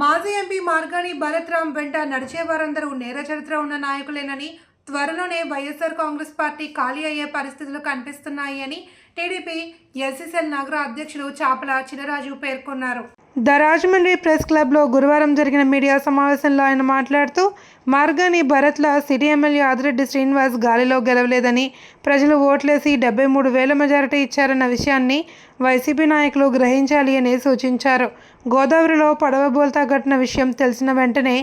మాజీ ఎంపీ మార్గాని భరత్రామ్ వెంట నడిచే వారందరూ నేర చరిత్ర ఉన్న నాయకులేనని త్వరలోనే వైఎస్ఆర్ కాంగ్రెస్ పార్టీ ఖాళీ అయ్యే పరిస్థితులు కనిపిస్తున్నాయి అని టీడీపీ ఎస్ఎస్ఎల్ నగర అధ్యక్షులు చాపల చినరాజు పేర్కొన్నారు. ద రాజమండ్రి ప్రెస్ క్లబ్లో గురువారం జరిగిన మీడియా సమావేశంలో ఆయన మాట్లాడుతూ మార్గాని భరత్ల సిటీ ఎమ్మెల్యే ఆదిరెడ్డి శ్రీనివాస్ గాలిలో గెలవలేదని ప్రజలు ఓట్లేసి డెబ్బై మూడు వేల మెజారిటీ ఇచ్చారన్న విషయాన్ని వైసీపీ నాయకులు గ్రహించాలి అని సూచించారు. గోదావరిలో పడవ బోల్తా ఘటన విషయం తెలిసిన వెంటనే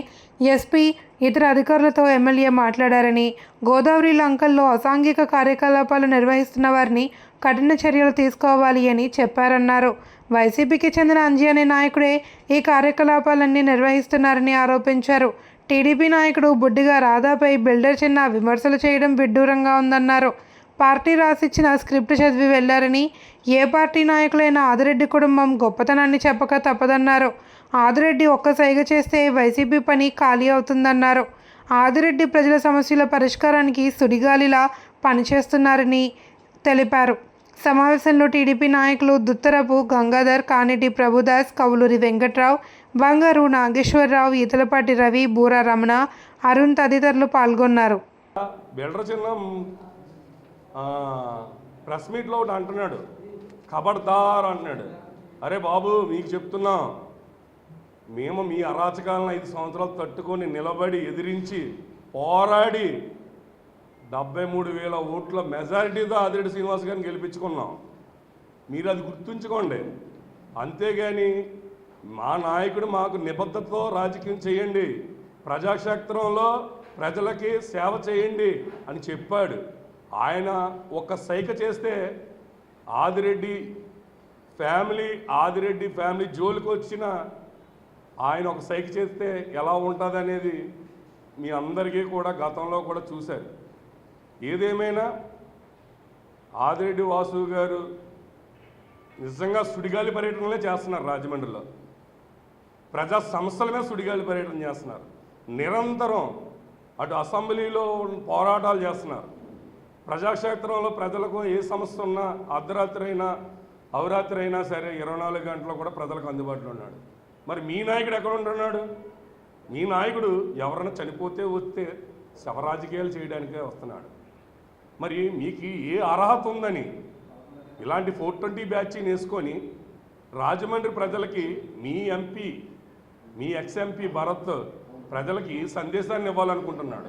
ఎస్పీ ఇతర అధికారులతో ఎమ్మెల్యే మాట్లాడారని గోదావరి లంకల్లో అసాంఘిక కార్యకలాపాలు నిర్వహిస్తున్న వారిని కఠిన చర్యలు తీసుకోవాలి అని చెప్పారన్నారు. వైసీపీకి చెందిన అంజీ అనే నాయకుడే ఈ కార్యకలాపాలన్నీ నిర్వహిస్తున్నారని ఆరోపించారు. టీడీపీ నాయకుడు బుడ్డిగా రాధాపై బిల్డర్ చిన్న విమర్శలు చేయడం విడ్డూరంగా ఉందన్నారు. పార్టీ రాసిచ్చిన స్క్రిప్ట్ చదివి వెళ్ళారని ఏ పార్టీ నాయకులైనా ఆదిరెడ్డి కుటుంబం గొప్పతనాన్ని చెప్పక తప్పదన్నారు. ఆదిరెడ్డి ఒక్క సైగ చేస్తే వైసీపీ పని ఖాళీ అవుతుందన్నారు. ఆదిరెడ్డి ప్రజల సమస్యల పరిష్కారానికి సుడిగాలిలా పనిచేస్తున్నారని తెలిపారు. సమావేశంలో టీడీపీ నాయకులు దుత్తరపు గంగాధర్ కానిటి ప్రభుదాస్ కవులూరి వెంకట్రావు బంగారు నాగేశ్వరరావు ఈతలపాటి రవి బూరా రమణ అరుణ్ తదితరులు పాల్గొన్నారు. ప్రెస్ మీట్లో ఒకటి అంటున్నాడు. ఖబర్దార్ అంటున్నాడు. అరే బాబు మీకు చెప్తున్నాం. మేము మీ అరాచకాలను ఐదు సంవత్సరాలు తట్టుకొని నిలబడి ఎదిరించి పోరాడి డెబ్బై మూడు వేల ఓట్ల మెజారిటీతో ఆదిరెడ్డి శ్రీనివాస్ గారిని గెలిపించుకున్నాం. మీరు అది గుర్తుంచుకోండి. అంతేగాని మా నాయకుడు మాకు నిబద్ధతతో రాజకీయం చేయండి. ప్రజాక్షేత్రంలో ప్రజలకి సేవ చేయండి అని చెప్పాడు. ఆయన ఒక సైక చేస్తే ఆదిరెడ్డి ఫ్యామిలీ ఆదిరెడ్డి ఫ్యామిలీ జోలికి వచ్చిన ఆయన ఒక సైకి చేస్తే ఎలా ఉంటుంది అనేది మీ అందరికీ కూడా గతంలో కూడా చూశారు. ఏదేమైనా ఆదిరెడ్డి వాసు గారు నిజంగా సుడిగాలి పర్యటనలే చేస్తున్నారు రాజమండ్రిలో. ప్రజా సంస్థల మీద సుడిగాలి పర్యటన చేస్తున్నారు. నిరంతరం అటు అసెంబ్లీలో పోరాటాలు చేస్తున్నారు. ప్రజాక్షేత్రంలో ప్రజలకు ఏ సమస్య ఉన్నా అర్ధరాత్రి అయినా అవరాత్రి అయినా సరే ఇరవై నాలుగు గంటలు కూడా ప్రజలకు అందుబాటులో ఉన్నాడు. మరి మీ నాయకుడు ఎక్కడ ఉంటున్నాడు? మీ నాయకుడు ఎవరైనా చనిపోతే వస్తే శవరాజకీయాలు చేయడానికే వస్తున్నాడు. మరి మీకు ఏ అర్హత ఉందని? ఇలాంటి ఫోర్ ట్వంటీ బ్యాచ్ని వేసుకొని రాజమండ్రి ప్రజలకి మీ ఎంపీ మీ ఎక్స్ ఎంపీ భరత్ ప్రజలకి సందేశాన్ని ఇవ్వాలనుకుంటున్నాడు?